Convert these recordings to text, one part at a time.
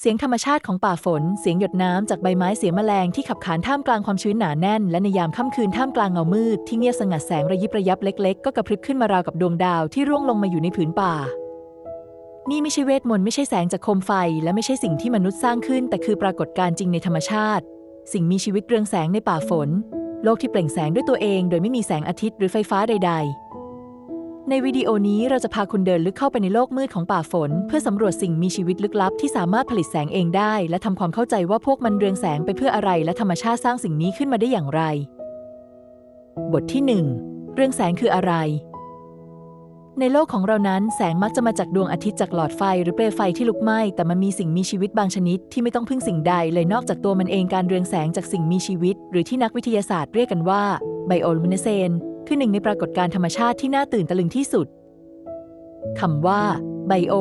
เสียงธรรมชาติของป่าฝน เสียงหยดน้ำจากใบไม้เสียงแมลงที่ขับขานท่ามกลางความชื้นหนาแน่น และในยามค่ำคืนท่ามกลางเงามืด ที่เงียบสงัดแสงระยิบระยับเล็ก ๆ ก็กระพริบขึ้นมาราวกับดวงดาวที่ร่วงลงมาอยู่ในผืนป่า นี่ไม่ใช่เวทมนต์ไม่ใช่แสงจากโคมไฟ และไม่ใช่สิ่งที่มนุษย์สร้างขึ้น แต่คือปรากฏการณ์จริงในธรรมชาติ สิ่งมีชีวิตเรืองแสงในป่าฝน โลกที่เปล่งแสงด้วยตัวเอง โดยไม่มีแสงอาทิตย์หรือไฟฟ้าใด ๆ ในวิดีโอนี้เราจะพาคุณเดินลึกเข้าไปในโลกมืดของป่าฝน เพื่อสำรวจสิ่งมีชีวิตลึกลับที่สามารถผลิตแสงเองได้ และทำความเข้าใจว่าพวกมันเรืองแสงไปเพื่ออะไร และธรรมชาติสร้างสิ่งนี้ขึ้นมาได้อย่างไร บทที่ 1 เรื่องแสงคืออะไร ในโลกของเรานั้น แสงมักจะมาจากดวงอาทิตย์จากหลอดไฟ หรือเปลวไฟที่ลุกไหม้แต่มันมีสิ่งมีชีวิตบางชนิด ที่ไม่ต้องพึ่งสิ่งใดเลยนอกจากตัวมันเองการเรืองแสงจากสิ่งมีชีวิต หรือที่นักวิทยาศาสตร์เรียกกันว่าไบโอลูมิเนเซน คือหนึ่งในปรากฏการณ์ธรรมชาติที่น่าตื่นตะลึงที่สุดคำว่าไบโอ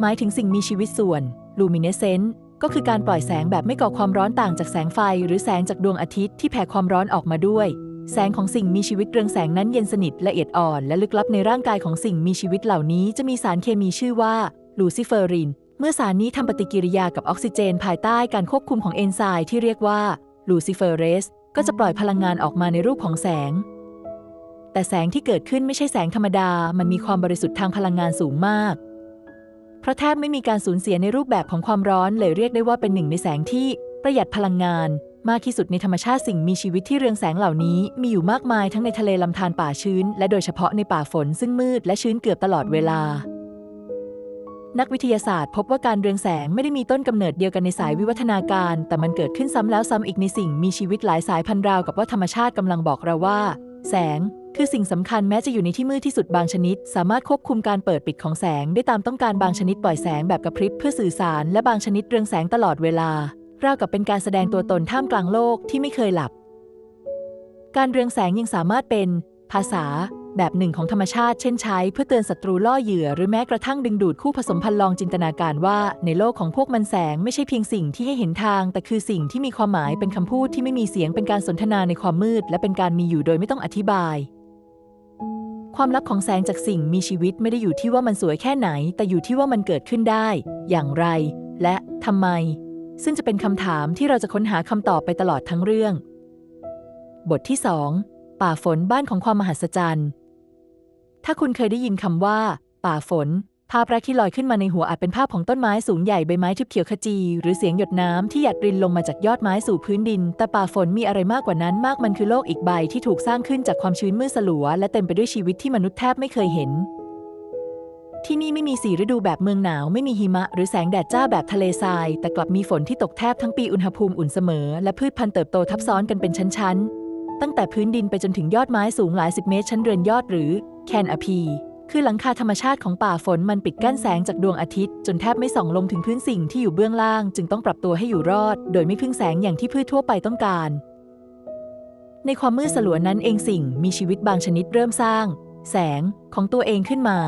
หมายถึงสิ่งมีชีวิตส่วนลูมิเนเซนต์ก็คือการปล่อยแสงแบบไม่ก่อความร้อนต่างจากแสงไฟ หรือแสงจากดวงอาทิตย์ที่แผ่ความร้อนออกมาด้วย แสงของสิ่งมีชีวิตเรืองแสงนั้นเย็นสนิทละเอียดอ่อน และลึกลับในร่างกายของสิ่งมีชีวิตเหล่านี้จะมีสารเคมีชื่อว่าลูซิเฟอริน เมื่อสารนี้ทำปฏิกิริยากับออกซิเจน ภายใต้การควบคุมของเอนไซม์ที่เรียกว่าลูซิเฟอเรสก็จะปล่อยพลังงานออกมาในรูปของแสง แต่แสงที่เกิดขึ้นไม่ใช่แสงธรรมดา มันมีความบริสุทธิ์ทางพลังงานสูงมาก เพราะแทบไม่มีการสูญเสียในรูปแบบของความร้อนเลยเรียกได้ว่าเป็นหนึ่งในแสงที่ประหยัดพลังงาน มากที่สุดในธรรมชาติสิ่งมีชีวิตที่เรืองแสงเหล่านี้มีอยู่มากมายทั้งในทะเลลำธารป่าชื้น และโดยเฉพาะในป่าฝนซึ่งมืดและชื้นเกือบตลอดเวลา นักวิทยาศาสตร์ พบว่าการเรืองแสงไม่ได้มีต้นกำเนิดเดียวกันในสายวิวัฒนาการ แต่มันเกิดขึ้นซ้ำแล้วซ้ำอีกในสิ่งมีชีวิตหลายสายพันธุ์ราวกับว่าธรรมชาติกำลังบอกเราว่า แสง คือสิ่งสำคัญแม้จะอยู่ในที่มืดที่สุดบางชนิด สามารถควบคุมการเปิดปิดของแสง ได้ตามต้องการบางชนิดปล่อยแสงแบบกระพริบเพื่อสื่อสาร และบางชนิดเรืองแสงตลอดเวลาราวกับเป็นการแสดงตัวตนท่ามกลางโลกที่ไม่เคยหลับ การเรืองแสงยังสามารถเป็น ภาษา แบบหนึ่งของธรรมชาติ เช่นใช้ เพื่อเตือนศัตรูล่อเหยื่อ หรือแม้กระทั่งดึงดูดคู่ผสมพันธุ์ลองจินตนาการว่า ในโลกของพวกมันแสงไม่ใช่เพียงสิ่งที่ให้เห็นทาง แต่คือสิ่งที่มีความหมายเป็นคำพูดที่ไม่มีเสียงเป็นการสนทนาในความมืด และเป็นการมีอยู่โดยไม่ต้องอธิบาย ความลับของแสงจากสิ่งมีชีวิตไม่ได้อยู่ที่ว่ามันสวยแค่ไหน แต่อยู่ที่ว่ามันเกิดขึ้นได้ อย่างไร และทำไม ซึ่งจะเป็นคำถามที่เราจะค้นหาคำตอบไปตลอดทั้งเรื่อง บทที่ 2 ป่าฝนบ้านของความมหัศจรรย์ ถ้าคุณเคยได้ยินคำว่า ป่าฝน ภาพแรกที่ลอยขึ้นมาในหัวอาจเป็นภาพของต้นไม้สูงใหญ่ใบไม้ทึบเขียวขจี หรือเสียงหยดน้ำที่หยัดรินลงมาจากยอดไม้สู่พื้นดิน แต่ป่าฝนมีอะไรมากกว่านั้นมากมันคือโลกอีกใบที่ถูกสร้างขึ้นจากความชื้นมืดสลัว และเต็มไปด้วยชีวิตที่มนุษย์แทบไม่เคยเห็น ที่นี่ไม่มีสีฤดูแบบเมืองหนาว ไม่มีหิมะ หรือแสงแดดจ้าแบบทะเลทราย แต่กลับมีฝนที่ตกแทบทั้งปีอุณหภูมิอุ่นเสมอ และพืชพันธุ์เติบโตทับซ้อนกันเป็นชั้นๆตั้งแต่พื้นดินไปจนถึงยอดไม้สูงหลายสิบเมตรชั้นเรือนยอดหรือแคนอพี คือหลังคาธรรมชาติของป่าฝนมันปิดกั้นแสงจากดวงอาทิตย์ จนแทบไม่ส่องลงถึงพื้นสิ่งที่อยู่เบื้องล่าง จึงต้องปรับตัวให้อยู่รอด โดยไม่พึ่งแสงอย่างที่พืชทั่วไปต้องการ ในความมืดสลัวนั้นเองสิ่งมีชีวิตบางชนิดเริ่มสร้าง แสงของตัวเองขึ้นมา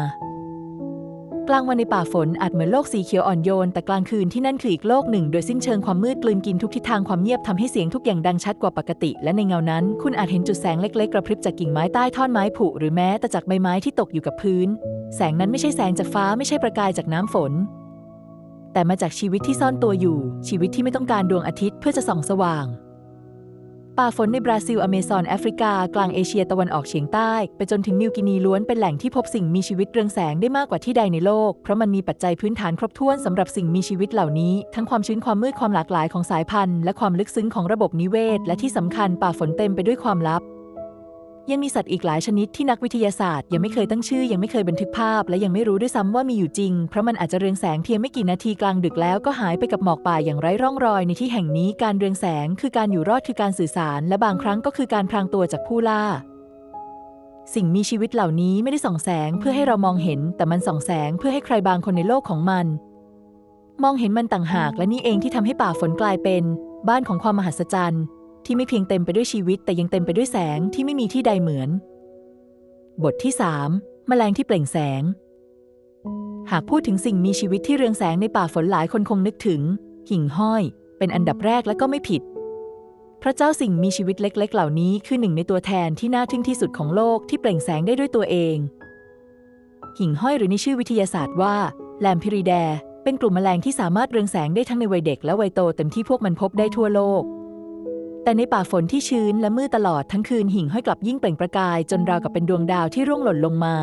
กลางวันในป่าฝนอาจเหมือนโลกสีเขียวอ่อนโยน แต่กลางคืนที่นั่นคืออีกโลกหนึ่ง โดยสิ้นเชิงความมืดกลืนกินทุกทิศทางความเงียบทำให้เสียงทุกอย่างดังชัดกว่าปกติ และในเงานั้น คุณอาจเห็นจุดแสงเล็กๆ กระพริบจากกิ่งไม้ใต้ท่อนไม้ผุหรือแม้แต่จากใบไม้ที่ตกอยู่กับพื้น แสงนั้นไม่ใช่แสงจากฟ้าไม่ใช่ประกายจากน้ำฝน แต่มาจากชีวิตที่ซ่อนตัวอยู่ ชีวิตที่ไม่ต้องการดวงอาทิตย์เพื่อจะส่องสว่าง ป่าฝนในบราซิล อเมซอน แอฟริกา กลางเอเชียตะวันออกเฉียงใต้ ไปจนถึงนิวกินีล้วนเป็นแหล่งที่พบสิ่งมีชีวิตเรืองแสงได้มากกว่าที่ใดในโลก เพราะมันมีปัจจัยพื้นฐานครบถ้วนสำหรับสิ่งมีชีวิตเหล่านี้ ทั้งความชื้นความมืดความหลากหลายของสายพันธุ์ และความลึกซึ้งของระบบนิเวศ และที่สำคัญป่าฝนเต็มไปด้วยความลับ ยังมีสัตว์อีกหลายชนิดที่นักวิทยาศาสตร์ ยังไม่เคยตั้งชื่อ ยังไม่เคยบันทึกภาพ และยังไม่รู้ด้วยซ้ำว่ามีอยู่จริง เพราะมันอาจจะเรืองแสงเพียงไม่กี่นาทีกลางดึกแล้วก็หายไปกับหมอกป่าอย่างไร้ร่องรอยในที่แห่งนี้การเรืองแสงคือการอยู่รอดคือการสื่อสาร และบางครั้งก็คือการพรางตัวจากผู้ล่าสิ่งมีชีวิตเหล่านี้ไม่ได้ส่องแสงเพื่อให้เรามองเห็น แต่มันส่องแสงเพื่อให้ใครบางคนในโลกของมัน มองเห็นมันต่างหากและนี่เองที่ทำให้ป่าฝนกลายเป็น บ้านของความมหัศจรรย์ ที่ไม่เพียงเต็มไปด้วยชีวิต แต่ยังเต็มไปด้วยแสงที่ไม่มีที่ใดเหมือน บทที่3แมลงที่เปล่งแสง หากพูดถึงสิ่งมีชีวิตที่เรืองแสงในป่าฝนหลายคนคงนึกถึง หิ่งห้อย เป็นอันดับแรกและก็ไม่ผิด พระเจ้าสิ่งมีชีวิตเล็ก ๆ เหล่านี้คือหนึ่งในตัวแทนที่น่าทึ่งที่สุดของโลกที่เปล่งแสงได้ด้วยตัวเอง หิ่งห้อยหรือในชื่อวิทยาศาสตร์ว่าแลมพิริแดเป็นกลุ่มแมลงที่สามารถเรืองแสงได้ทั้งในวัยเด็กและวัยโตเต็มที่พวกมันพบได้ทั่วโลก แต่ในป่าฝนที่ชื้นและมืดตลอดทั้งคืนหิ่งห้อยกลับยิ่งเปล่งประกาย จนราวกับเป็นดวงดาวที่ร่วงหล่นลงมา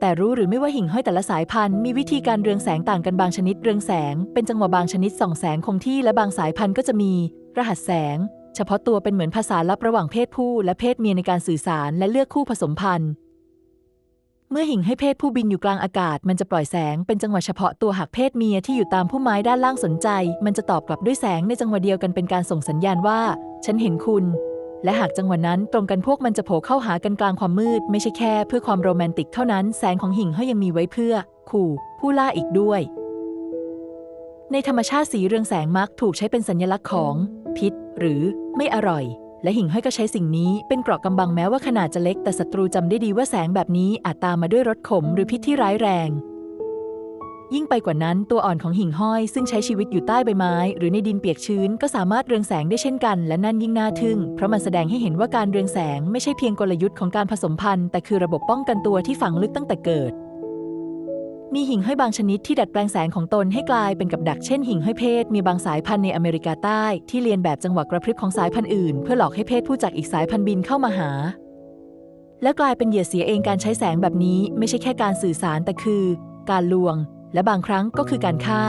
แต่รู้หรือไม่ว่าหิ่งห้อยแต่ละสายพันธุ์มีวิธีการเรืองแสงต่างกันบางชนิดเรืองแสง เป็นจังหวะบางชนิดส่องแสงคงที่และบางสายพันธุ์ก็จะมี รหัสแสง เฉพาะตัวเป็นเหมือนภาษาลับระหว่างเพศผู้และเพศเมียในการสื่อสารและเลือกคู่ผสมพันธุ์ เมื่อหิ่งให้เพศผู้บินอยู่กลางอากาศ มันจะปล่อยแสงเป็นจังหวะเฉพาะตัวหากเพศเมียที่อยู่ตามพุ่มไม้ด้านล่างสนใจ มันจะตอบกลับด้วยแสงในจังหวะเดียวกันเป็นการส่งสัญญาณว่า ฉันเห็นคุณ และหากจังหวะนั้นตรงกันพวกมันจะโผล่เข้าหากันกลางความมืด ไม่ใช่แค่เพื่อความโรแมนติกเท่านั้น แสงของหิ่งห้อยยังมีไว้เพื่อ ขู่ ผู้ล่าอีกด้วย ในธรรมชาติสีเรืองแสงมักถูกใช้เป็นสัญลักษณ์ของ พิษ หรือ ไม่อร่อย และหิ่งห้อยก็ใช้สิ่งนี้เป็นเกราะกำบังแม้ว่าขนาดจะเล็กแต่ศัตรูจำได้ดีว่าแสงแบบนี้อาจตามมาด้วยรสขมหรือพิษที่ร้ายแรง ยิ่งไปกว่านั้นตัวอ่อนของหิ่งห้อย ซึ่งใช้ชีวิตอยู่ใต้ใบไม้ หรือในดินเปียกชื้นก็สามารถเรืองแสงได้เช่นกัน และนั่นยิ่งน่าทึ่ง เพราะมันแสดงให้เห็นว่าการเรืองแสงไม่ใช่เพียงกลยุทธ์ของการผสมพันธุ์แต่คือระบบป้องกันตัวที่ฝังลึกตั้งแต่เกิด มีหิ่งห้อยบางชนิดที่ดัดแปลงแสงของตนให้กลายเป็นกับดักเช่นหิ่งห้อยเพศมีบางสายพันธุ์ในอเมริกาใต้ที่เรียนแบบจังหวะกระพริบของสายพันธุ์อื่น เพื่อหลอกให้เพศผู้จากอีกสายพันธุ์บินเข้ามาหา และกลายเป็นเหยื่อเสียเองการใช้แสงแบบนี้ ไม่ใช่แค่การสื่อสารแต่คือ การลวง และบางครั้งก็คือการฆ่า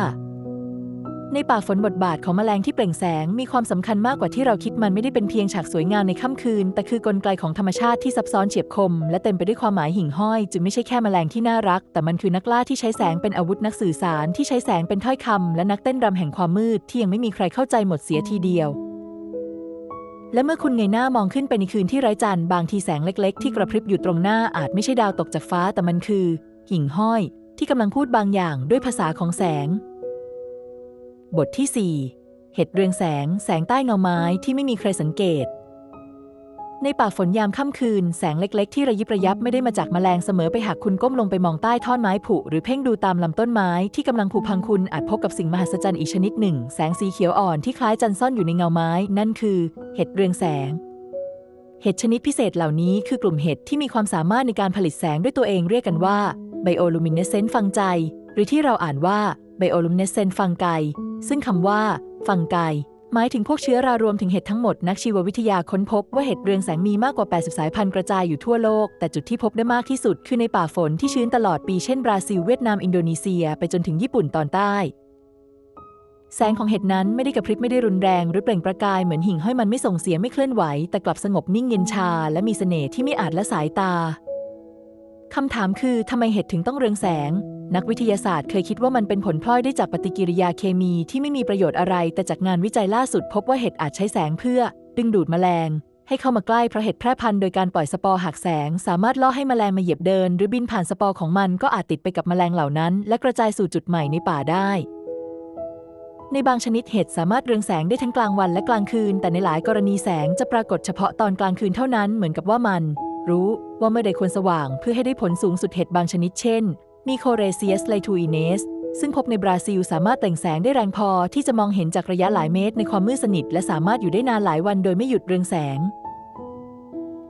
ในป่าฝนบทบาทของแมลงที่เปล่งแสง มีความสำคัญมากกว่าที่เราคิดมันไม่ได้เป็นเพียงฉากสวยงามในค่ำคืน แต่คือกลไกของธรรมชาติที่ซับซ้อนเฉียบคม และเต็มไปด้วยความหมายหิ่งห้อย จึงไม่ใช่แค่แมลงที่น่ารัก แต่มันคือนักล่าที่ใช้แสงเป็นอาวุธนักสื่อสาร ที่ใช้แสงเป็นถ้อยคำและนักเต้นรำแห่งความมืดที่ยังไม่มีใครเข้าใจหมดเสียทีเดียวและเมื่อคุณเงยหน้ามองขึ้นไปในคืนที่ไร้จันทร์บางทีแสงเล็ก ๆ ที่กระพริบอยู่ตรงหน้าอาจไม่ใช่ดาวตกจากฟ้าแต่มันคือ หิ่งห้อย ที่กำลังพูดบางอย่างด้วยภาษาของแสง บทที่ 4 เห็ดเรืองแสง แสงใต้เงาไม้ที่ไม่มีใครสังเกต ในป่าฝนยามค่ำคืน แสงเล็กๆ ที่ระยิบระยับไม่ได้มาจากแมลงเสมอไปหากคุณก้มลงไปมองใต้ท่อนไม้ผุ หรือเพ่งดูตามลำต้นไม้ที่กำลังผุพังคุณอาจพบกับสิ่งมหัศจรรย์อีกชนิดหนึ่ง แสงสีเขียวอ่อนที่คล้ายจันทร์ซ่อนอยู่ในเงาไม้ นั่นคือ เห็ดเรืองแสงเห็ดชนิดพิเศษเหล่านี้คือกลุ่มเห็ดที่มีความสามารถในการผลิตแสงด้วยตัวเองเรียกกันว่า bioluminescent fungi หรือที่เราอ่านว่า bioluminescent fungi ซึ่ง ซึ่งคำว่า fungi หมายถึงพวกเชื้อรารวมถึงเห็ดทั้งหมด นักชีววิทยาค้นพบว่าเห็ดเรืองแสงมีมากกว่า 80 สายพันธุ์กระจายอยู่ทั่วโลก แต่จุดที่พบได้มากที่สุดคือในป่าฝนที่ชื้นตลอดปีเช่นบราซิลเวียดนามอินโดนีเซีย ไปจนถึงญี่ปุ่นตอนใต้ แสงของเห็ดนั้นไม่ได้กระพริบไม่ได้รุนแรง หรือเปล่งประกายเหมือนหิ่งห้อยมันไม่ส่งเสียงไม่เคลื่อนไหว แต่กลับสงบนิ่งเย็นชา และมีเสน่ห์ที่ไม่อาจละสายตาคำถามคือทำไมเห็ดถึงต้องเรืองแสง นักวิทยาศาสตร์เคยคิดว่ามันเป็นผลพลอยได้จากปฏิกิริยาเคมีที่ไม่มีประโยชน์อะไร แต่จากงานวิจัยล่าสุดพบว่าเห็ดอาจใช้แสงเพื่อ ดึงดูดแมลง ให้เข้ามาใกล้เพราะเห็ดแพร่พันธุ์โดยการปล่อยสปอร์หักแสง สามารถล่อให้แมลงมาเหยียบเดิน หรือบินผ่านสปอร์ของมันก็อาจติดไปกับแมลงเหล่านั้น และกระจายสู่จุดใหม่ในป่าได้ ในบางชนิดเห็ดสามารถเรืองแสงได้ทั้งกลางวันและกลางคืน แต่ในหลายกรณีแสงจะปรากฏเฉพาะตอนกลางคืนเท่านั้นเหมือนกับว่ามัน รู้ว่าเมื่อใดควรสว่างเพื่อให้ได้ผลสูงสุดเห็ดบางชนิดเช่น มีโคเรเซียสไลทูอิเนส ซึ่งพบในบราซิลสามารถแต่งแสงได้แรงพอที่จะมองเห็นจากระยะหลายเมตรในความมืดสนิท และสามารถอยู่ได้นานหลายวันโดยไม่หยุดเรืองแสง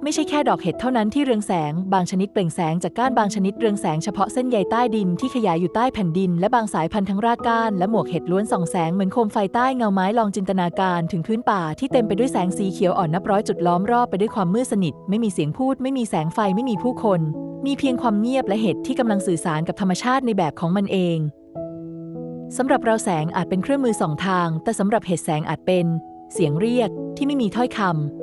ไม่ใช่แค่ดอกเห็ดเท่านั้นที่เรืองแสง บางชนิดเปล่งแสงจากก้านบางชนิดเรืองแสงเฉพาะเส้นใยใต้ดินที่ขยายอยู่ใต้แผ่นดิน และบางสายพันธุ์ทั้งรากก้านและหมวกเห็ดล้วนส่องแสงเหมือนโคมไฟใต้เงาไม้ลองจินตนาการถึงพื้นป่าที่เต็มไปด้วยแสงสีเขียวอ่อนนับร้อยจุดล้อมรอบไปด้วยความมืดสนิท ไม่มีเสียงพูด ไม่มีแสงไฟไม่มีผู้คน มีเพียงความเงียบและเห็ดที่กำลังสื่อสารกับธรรมชาติในแบบของมันเองสำหรับเราแสงอาจเป็นเครื่องมือสองทาง แต่สำหรับเห็ดแสงอาจเป็น เสียงเรียกที่ไม่มีถ้อยคำ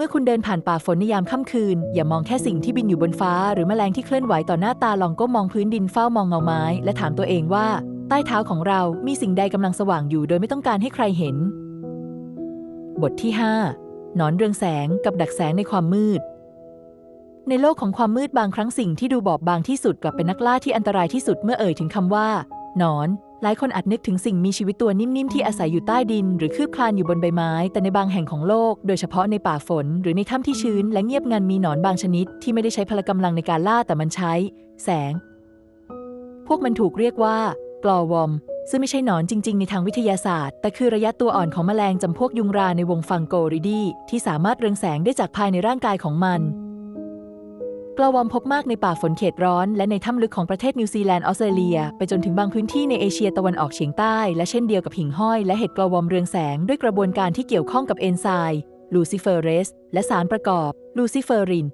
เมื่อคุณเดินผ่านป่าฝนในยามค่ำคืน อย่ามองแค่สิ่งที่บินอยู่บนฟ้า หรือแมลงที่เคลื่อนไหวต่อหน้าตาลองก้มมองพื้นดินเฝ้ามองเงาไม้ และถามตัวเองว่า ใต้เท้าของเรามีสิ่งใดกำลังสว่างอยู่ โดยไม่ต้องการให้ใครเห็น บทที่ 5 หนอนเรืองแสงกับดักแสงในความมืด ในโลกของความมืดบางครั้งสิ่งที่ดูบอบบางที่สุดกลับเป็นนักล่าที่อันตรายที่สุดเมื่อเอ่ยถึงคำว่า หนอน หลายคนอาจนึกถึงสิ่งมีชีวิตตัวนิ่ม ๆ ที่อาศัยอยู่ใต้ดิน หรือคืบคลานอยู่บนใบไม้ แต่ในบางแห่งของโลก โดยเฉพาะในป่าฝน หรือในถ้ำที่ชื้น และเงียบงันมีหนอนบางชนิด ที่ไม่ได้ใช้พละกำลังในการล่าแต่มันใช้ แสง พวกมันถูกเรียกว่ากลอวอม ซึ่งไม่ใช่หนอนจริง ๆ ในทางวิทยาศาสตร์ แต่คือระยะตัวอ่อนของแมลงจำพวกยุงราในวงฟังโกริดีที่สามารถเรืองแสงได้จากภายในร่างกายของมัน กลาวอมพบมากในป่าฝนเขตร้อน และในถ้ำลึกของประเทศนิวซีแลนด์ออสเตรเลีย ไปจนถึงบางพื้นที่ในเอเชียตะวันออกเฉียงใต้ และเช่นเดียวกับหิ่งห้อยและเห็ดกลาวอมเรืองแสงด้วยกระบวนการที่เกี่ยวข้องกับเอนไซม์ลูซิเฟอเรสและสารประกอบลูซิเฟอริน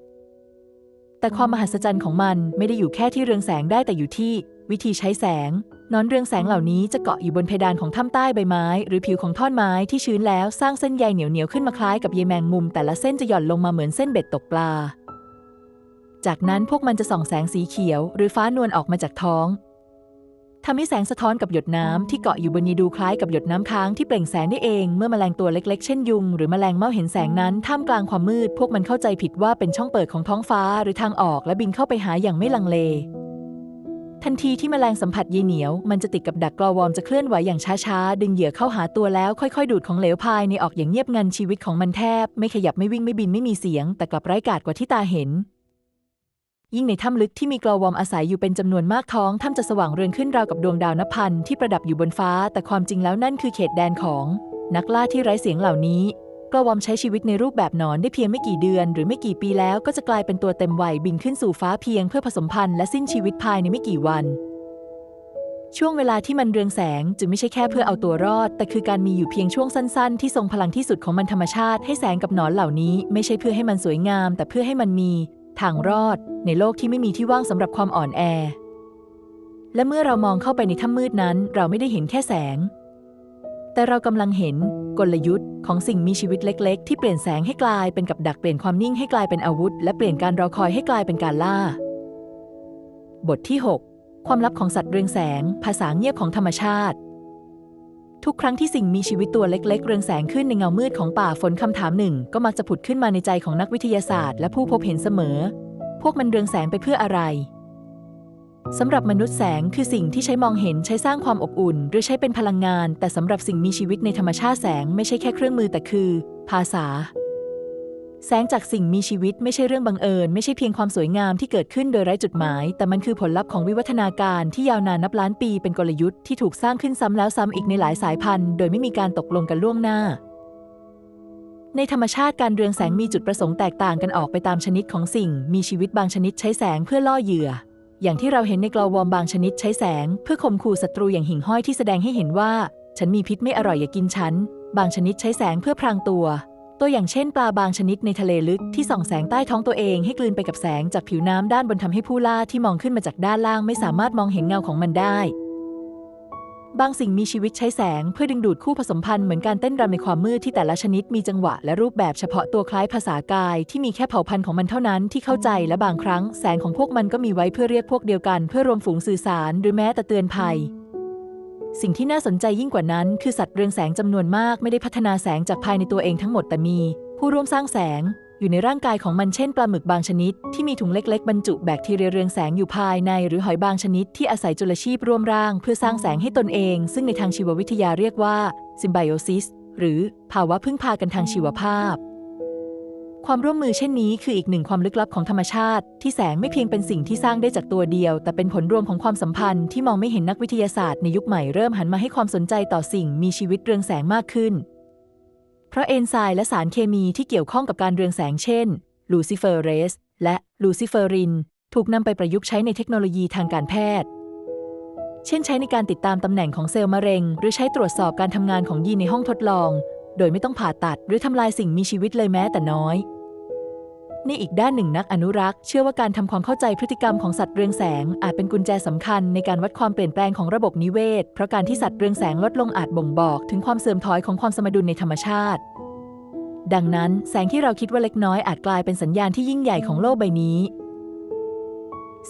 แต่ความมหัศจรรย์ของมันไม่ได้อยู่แค่ที่เรืองแสงได้แต่อยู่ที่ วิธีใช้แสงนอนเรืองแสงเหล่านี้จะเกาะอยู่บนเพดานของถ้ำใต้ใบไม้ หรือผิวของท่อนไม้ที่ชื้นแล้วสร้างเส้นใยเหนียวๆขึ้นมาคล้ายกับใยแมงมุม แต่ละเส้นจะหย่อนลงมาเหมือนเส้นเบ็ดตกปลา จากนั้นพวกมันจะส่องแสงสีเขียว หรือฟ้านวลออกมาจากท้องทำให้แสงสะท้อนกับหยดน้ำที่เกาะอยู่บนยีดูคล้ายกับหยดน้ำค้างที่เปล่งแสงได้เองเมื่อแมลงตัวเล็กๆ เช่นยุง หรือแมลงเม่าเห็นแสงนั้นท่ามกลางความมืด พวกมันเข้าใจผิดว่าเป็นช่องเปิดของท้องฟ้าหรือทางออกและบินเข้าไปหาอย่างไม่ลังเล ทันทีที่แมลงสัมผัสเยเหนียว มันจะติดกับดักกลอวอมจะเคลื่อนไหวอย่างช้าๆ ดึงเหยื่อเข้าหาตัวแล้วค่อยๆ ดูดของเหลวภายในออกอย่างเงียบงันชีวิตของมันแทบ ไม่ขยับไม่วิ่งไม่บินไม่มีเสียง แต่กลับไร้กาจกว่าที่ตาเห็น ยิ่งในถ้ำลึกที่มีกลอวอมอาศัยอยู่เป็นจำนวนมากท้องถ้ำจะสว่างเรืองขึ้นราวกับดวงดาวนับพันที่ประดับอยู่บนฟ้า แต่ความจริงแล้วนั่นคือเขตแดนของ นักล่าที่ไร้เสียงเหล่านี้กลอวอมใช้ชีวิตในรูปแบบนอนได้เพียงไม่กี่เดือน หรือไม่กี่ปีแล้วก็จะกลายเป็นตัวเต็มวัยบินขึ้นสู่ฟ้าเพียงเพื่อผสมพันธุ์และสิ้นชีวิตภายในไม่กี่วันช่วงเวลาที่มันเรืองแสงจึงไม่ใช่แค่เพื่อเอาตัวรอด แต่คือการมีอยู่เพียงช่วงสั้นๆ ที่ทรงพลังที่สุดของมันธรรมชาติให้แสงกับหนอนเหล่านี้ ไม่ใช่เพื่อให้มันสวยงาม แต่เพื่อให้มันมี ทางรอดในโลกที่ไม่มีที่ว่างสำหรับความอ่อนแอ และเมื่อเรามองเข้าไปในถ้ำมืดนั้น เราไม่ได้เห็นแค่แสง แต่เรากำลังเห็นกลยุทธ์ของสิ่งมีชีวิตเล็ก ๆ ที่เปลี่ยนแสงให้กลายเป็นกับดักเปลี่ยนความนิ่งให้กลายเป็นอาวุธ และเปลี่ยนการรอคอยให้กลายเป็นการล่า บทที่ 6 ความลับของสัตว์เรืองแสง ภาษาเงียบของธรรมชาติ ทุกครั้งที่สิ่งมีชีวิตตัวเล็ก ๆ เรืองแสงขึ้นในเงามืดของป่าฝนคำถามหนึ่ง ก็มักจะผุดขึ้นมาในใจของนักวิทยาศาสตร์และผู้พบเห็นเสมอ พวกมันเรืองแสงไปเพื่ออะไรสำหรับมนุษย์แสงคือสิ่งที่ใช้มองเห็นใช้สร้างความอบอุ่น หรือใช้เป็นพลังงาน แต่สำหรับสิ่งมีชีวิตในธรรมชาติแสงไม่ใช่แค่เครื่องมือแต่คือ ภาษา แสงจากสิ่งมีชีวิตไม่ใช่เรื่องบังเอิญ ไม่ใช่เพียงความสวยงามที่เกิดขึ้นโดยไร้จุดหมาย แต่มันคือผลลัพธ์ของวิวัฒนาการที่ยาวนานนับล้านปีเป็นกลยุทธ์ที่ถูกสร้างขึ้นซ้ำแล้วซ้ำอีกในหลายสายพันธุ์โดยไม่มีการตกลงกันล่วงหน้า ในธรรมชาติการเรืองแสงมีจุดประสงค์แตกต่างกันออกไปตามชนิดของสิ่ง มีชีวิตบางชนิดใช้แสงเพื่อล่อเหยื่อ อย่างที่เราเห็นในกลอวอมบางชนิดใช้แสง เพื่อข่มขู่ศัตรูอย่างหิ่งห้อยที่แสดงให้เห็นว่า ฉันมีพิษไม่อร่อยอย่ากินฉัน บางชนิดใช้แสงเพื่อพรางตัว ตัวอย่างเช่นปลาบางชนิดในทะเลลึกที่ส่องแสงใต้ท้องตัวเองให้กลืนไปกับแสงจากผิวน้ำด้านบนทำให้ผู้ล่าที่มองขึ้นมาจากด้านล่างไม่สามารถมองเห็นเงาของมันได้ บางสิ่งมีชีวิตใช้แสงเพื่อดึงดูดคู่ผสมพันธุ์เหมือนการเต้นรำในความมืดที่แต่ละชนิดมีจังหวะและรูปแบบเฉพาะตัวคล้ายภาษากายที่มีแค่เผ่าพันธุ์ของมันเท่านั้นที่เข้าใจและบางครั้งแสงของพวกมันก็มีไว้เพื่อเรียกพวกเดียวกัน เพื่อรวมฝูงสื่อสารหรือแม้แต่เตือนภัย สิ่งที่น่าสนใจยิ่งกว่านั้น คือสัตว์เรืองแสงจำนวนมากไม่ได้พัฒนาแสงจากภายในตัวเองทั้งหมดแต่มี ผู้ร่วมสร้างแสง อยู่ในร่างกายของมันเช่นปลาหมึกบางชนิด ที่มีถุงเล็ก ๆ บรรจุแบคทีเรียเรืองแสงอยู่ภายใน หรือหอยบางชนิดที่อาศัยจุลชีพร่วมร่าง เพื่อสร้างแสงให้ตนเอง ซึ่งในทางชีววิทยาเรียกว่าซิมไบโอซิสหรือภาวะพึ่งพากันทางชีวภาพ ความร่วมมือเช่นนี้คืออีกหนึ่งความลึกลับของธรรมชาติ ที่แสงไม่เพียงเป็นสิ่งที่สร้างได้จากตัวเดียว แต่เป็นผลรวมของความสัมพันธ์ที่มองไม่เห็นนักวิทยาศาสตร์ในยุคใหม่เริ่มหันมาให้ความสนใจต่อสิ่งมีชีวิตเรืองแสงมากขึ้น เพราะเอนไซม์และสารเคมีที่เกี่ยวข้องกับการเรืองแสงเช่นลูซิเฟอเรสและลูซิเฟอริน ถูกนำไปประยุกต์ใช้ในเทคโนโลยีทางการแพทย์ เช่นใช้ในการติดตามตำแหน่งของเซลล์มะเร็ง หรือใช้ตรวจสอบการทำงานของยีนในห้องทดลอง โดยไม่ต้องผ่าตัดหรือทำลายสิ่งมีชีวิตเลยแม้แต่น้อย นอีกด้านหนึ่งนักอนุรักษ์ เชื่อว่าการทำความเข้าใจพฤติกรรมของสัตว์เรืองแสง อาจเป็นกุญแจสำคัญในการวัดความเปลี่ยนแปลงของระบบนิเวศ เพราะการที่สัตว์เรืองแสงลดลงอาจบ่งบอกถึงความเสื่อมถอยของความสมดุลในธรรมชาติ ดังนั้น แสงที่เราคิดว่าเล็กน้อยอาจกลายเป็นสัญญาณที่ยิ่งใหญ่ของโลกใบนี้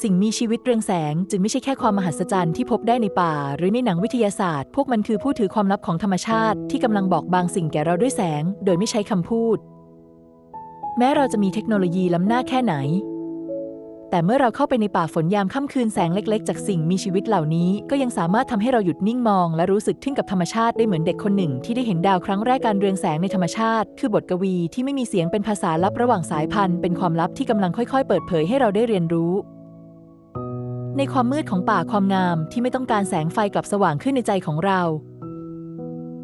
สิ่งมีชีวิตเรืองแสงจึงไม่ใช่แค่ความมหัศจรรย์ที่พบได้ในป่า หรือในหนังวิทยาศาสตร์ พวกมันคือผู้ถือความลับของธรรมชาติ ที่กำลังบอกบางสิ่งแก่เราด้วยแสง โดยไม่ใช้คำพูด แม้เราจะมีเทคโนโลยีล้ำหน้าแค่ไหน แต่เมื่อเราเข้าไปในป่าฝนยามค่ำคืนแสงเล็กๆ จากสิ่งมีชีวิตเหล่านี้ ก็ยังสามารถทำให้เราหยุดนิ่งมอง และรู้สึกทึ่งกับธรรมชาติได้เหมือนเด็กคนหนึ่ง ที่ได้เห็นดาวครั้งแรกการเรืองแสงในธรรมชาติ คือบทกวีที่ไม่มีเสียงเป็นภาษาลับระหว่างสายพันธุ์ เป็นความลับที่กำลังค่อยๆ เปิดเผยให้เราได้เรียนรู้ ในความมืดของป่าความงามที่ไม่ต้องการแสงไฟกลับสว่างขึ้นในใจของเรา